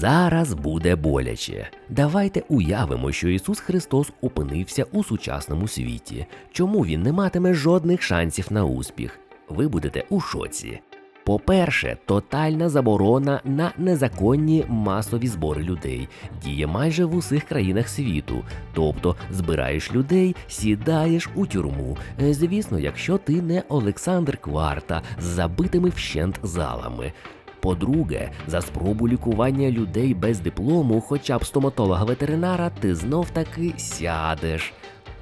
Зараз буде боляче. Давайте уявимо, що Ісус Христос опинився у сучасному світі. Чому він не матиме жодних шансів на успіх? Ви будете у шоці. По-перше, тотальна заборона на незаконні масові збори людей діє майже в усіх країнах світу. Тобто збираєш людей, сідаєш у тюрму. Е, Звісно, якщо ти не Олександр Кварта з забитими вщент залами. По-друге, за спробу лікування людей без диплому, хоча б стоматолога-ветеринара, ти знов таки сядеш.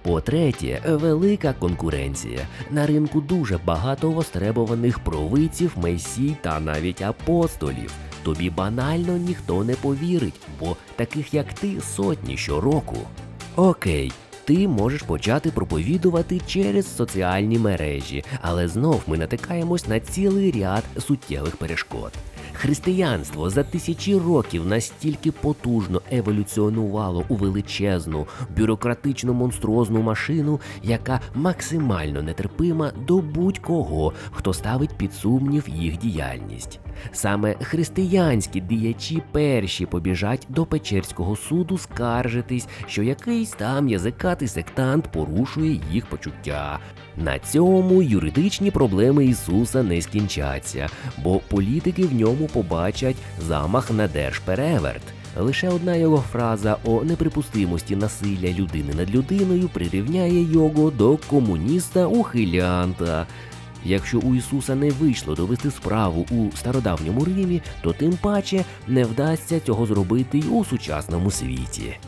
По-третє, велика конкуренція. На ринку дуже багато востребованих провидців, месій та навіть апостолів. Тобі банально ніхто не повірить, бо таких як ти сотні щороку. Окей, ти можеш почати проповідувати через соціальні мережі, але знов ми натикаємось на цілий ряд суттєвих перешкод. Християнство за тисячі років настільки потужно еволюціонувало у величезну бюрократичну монструозну машину, яка максимально нетерпима до будь-кого, хто ставить під сумнів їх діяльність. Саме християнські діячі перші побіжать до Печерського суду скаржитись, що якийсь там язикатий сектант порушує їх почуття. На цьому юридичні проблеми Ісуса не скінчаться, бо політики в ньому побачать замах на держпереверт. Лише одна його фраза о неприпустимості насилля людини над людиною прирівняє його до комуніста-ухилянта. Якщо у Ісуса не вийшло довести справу у стародавньому Римі, то тим паче не вдасться цього зробити й у сучасному світі.